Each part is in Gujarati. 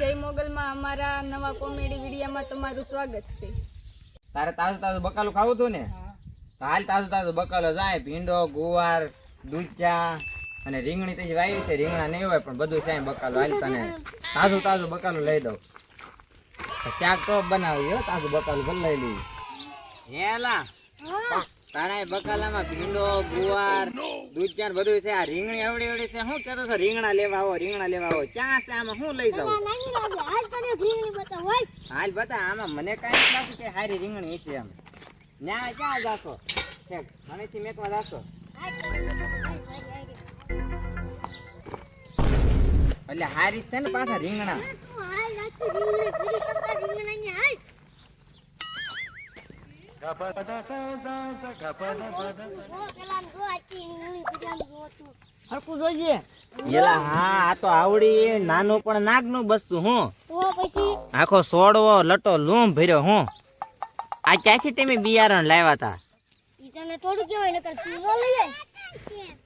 જય મોગલમાં અમારા નવા કોમેડી વિડીયોમાં તમારું સ્વાગત છે. તારે તાજું તાજું બકાલું ખાવું હતું ને? હાલ તાજું તાજું બકાલો જાય ભીંડો ગુવાર દૂચા અને રીંગણી તો વાવી છે રીંગણા નહીં હોય પણ બધું છે બકાલો. હાલ તને તાજું તાજું બકાલું લઈ દઉં. ક્યાંક તો બનાવી હો તાજું બકાલું ભલે લઈ લીધું હેલા. તારા બકાલામાં ભીંડો ગુવાર દૂધચા ક્યાં બધું છે? આ રીંગણી આવડી એવડી છે. શું કેતો છો રીંગણા લેવા આવો રીંગણા લેવા આવો. ક્યાં છે આમાં? શું લઈ જાવ હાલ બતા આમાં મને કાંઈ નથી લાગતું કે હારી રીંગણી છે એમ. ન્યા ક્યાં જાશો? ઠેક મનેથી મેકવા જાશો? એટલે હારી છે ને પાછા રીંગણા. હરકું નાનું પણ નાગનું બસતું હું. આખો સોડવો લટો લૂમ ભર્યો હું. આ ક્યાંથી તમે બિયારણ લાવ્યા હતા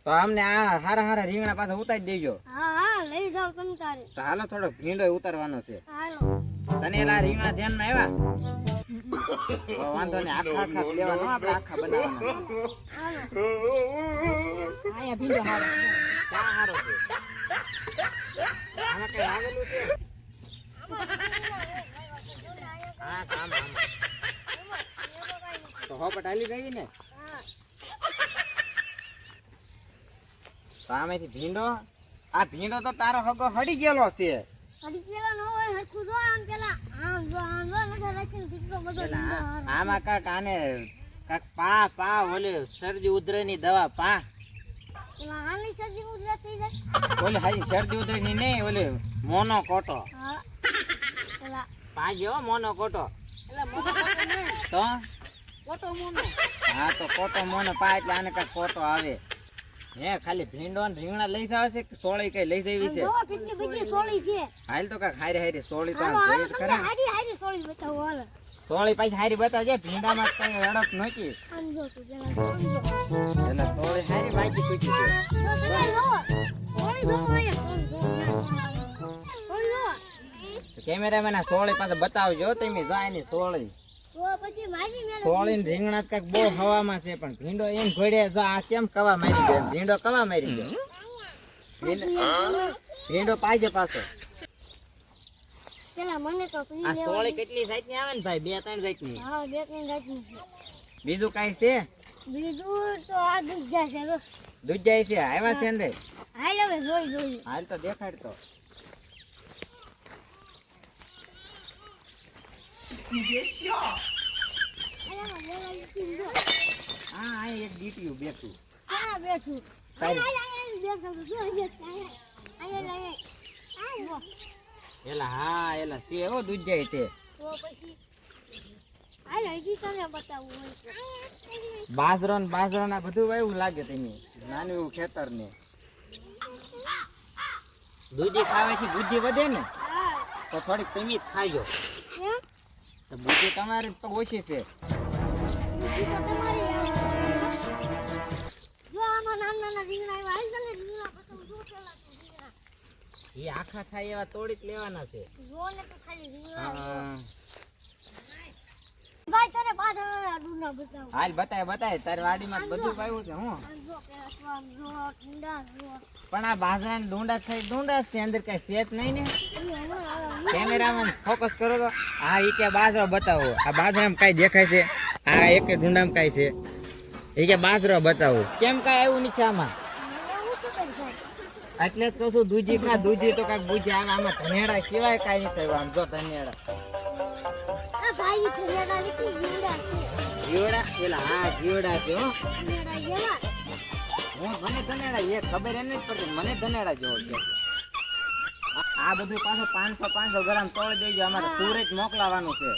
તો અમને આ હારા હારા રીંગણા પાછા ઉતારી દેજો. હાલો થોડો ભીંડો ઉતારવાનો છે. તને એલા રીંગણા ધ્યાનમાં આવ્યા? વાંધો નહીં આખા આખા લેવાનો આપણે આખા બનાવવાના અહીંયા ભીંડો હારો ક્યાં હારો છે? આમાં કઈ આવેલું છે? હા કામ તો હો હાલી ગઈ ને? તો આમાંથી ભીંડો આ ભીંડો તો તારો હગો હડી ગયેલો છે. હડી નો જો આમ કાક આને કાક પા પા ઓલે શરદી ઉધરસની દવા પા. ઓલે હાજી શરદી ઉધરસની નહીં ઓલે મોનો કોટો. પેલા પાજો મોનો કોટો. તો? મોનો. હા તો કોટો મોનો પા એટલે આને કાક કોટો આવે. હે ખાલી ભીંડો ને રીંગણા લઈ જાવ છે કે સોળી કઈ લઈ જવી છે? કેટલી બધી સોળી છે. હાલ તો કાક હારી હારી સોળી તો. હારી હારી સોળી બતાવો હાલ. સોળી પાછી હારી બતાવજે ભીંડામાં કઈ અડક નથી. આમ જો તું પેલા સોળી એટલે સોળી હારી બાકી તૂટી છે કેમેરામેન સોળી પાસે બતાવજો તમે જાય ની સોળી. ને રીંગણા કંઈક બહુ હવામાં છે પણ ભીંડો એમ ઘોડે જો આ કેમ કવા મારી ગયો? ભીંડો કવા મારી ગયો? ભીંડો- ભીંડો પાછો બીજું કાંઈ છે? બીજું તો આ દૂધ છે જાય છે? આવ્યા છે અંદર? હાલ હવે જોઈ જોઈ. હાલ તો દેખાડ તો હા આ એક ડીટીયું બેઠું હા બેઠું તારી. અહીંયા બેઠું જો અહીંયા અહીંયા અહીંયા એલા હા એલા છે હો દૂધ જાય છે તો પછી હાલ હજી તને બતાવવું હોય તો. બાજરો ને બાજરો ના બધું એવું લાગે તમે નાનું એવું ખેતર ને દૂધી ખાવાથી બુદ્ધિ વધે ને તો થોડીક તમે જ ખાજો તો બુદ્ધિ તમારી તો ઓછી છે એ આખા થાય એવા તોડી જ લેવાના છે. જો ને તો ખાલી રીંગણા ભાઈ તને પાછળ ડુંડા બતાવું હાલ બતાય બતાય તારી વાડીમાં બધું વાવ્યું છે હું. પણ આ બાજરા ને ડુંડા થઈ ડુંડા છે અંદર કઈ સેત નહીં ને. કેમેરામાં ફોકસ કરો તો. હા એ કે બાજરો બતાવો. આ બાજરામાં કઈ દેખાય છે? આ એક ડુંડામ કાય છે. એ કે બાજરો બતાવો. કેમ કાય આવ્યું નથી આમાં? એટલે તો શું દૂજી ખા દૂજી તો કાંઈક બુજી આવે. આમાં ધનેડા સિવાય કાંઈ નહીં થયું આમ જો ધનેડા. જીવડા પેલા હા જીવડા છે હું. મને ધનેડા એ ખબર એને જ પડતી. મને ધનેડા જેવો છે. આ- બધું પાછું પાંચસો પાંચસો ગ્રામ તોડી દેજો અમારે સુરત મોકલાવાનું છે.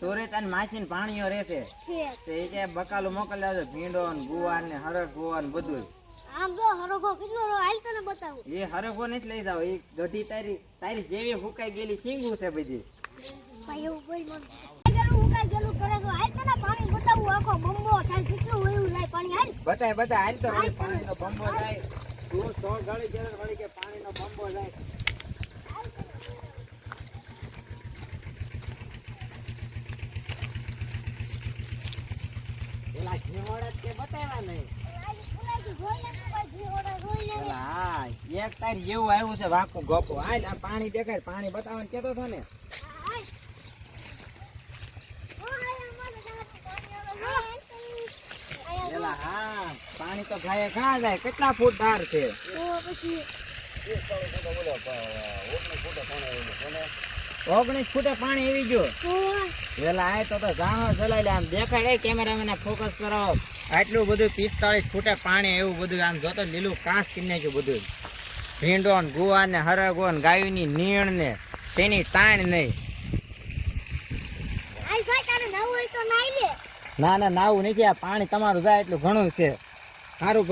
સુરજ અને માછી ને પાણીઓ રહેશે. છે. તો એ કે બકાલું મોકલી આવજો ભીંડો ને ગુવાર ને હરક ગુવાર ને બધું આમ તો હરોગો કેટલો હાલ તને બતાવું. એ હરકો નથી લઈ જાવ એ ગઢી તારી તારી જેવી ફૂકાઈ ગયેલી શીંગું છે બધી. ભાઈ એવું કોઈ મન. ગેલું હું કાંઈ ગેલું કરે તો હાલ તને પાણી બતાવું આખો બંબો થાય કેટલું પાણી હાલ. બતાય બતાય હાલ તો પાણીનો બંબો જાય. એક તારી જેવું આવ્યું છે, વાકું ગપો. આ પાણી દેખાય, પાણી બતાવવાનું કેતો હતો ને. પાણી તો ગાયે ઘા જાય. કેટલા ફૂટ ધાર છે? ઓગણીસ ફૂટે પાણી આવી ગયું. પેલા આ તો જાણો ચલાવી આમ દેખાય કેમેરામેન ફોકસ કરો. આટલું બધું પિસ્તાળીસ ફૂટે પાણી એવું બધું આમ જોતો લીલું કાંસ કરી નાખ્યું બધું. ભીંડો ને ગુવા ને હરગો ને ગાયુની નીણ ને તેની તાણ નહીં ના ના નાવું નથી. આ પાણી તમારું જાય એટલું ઘણું છે. સારું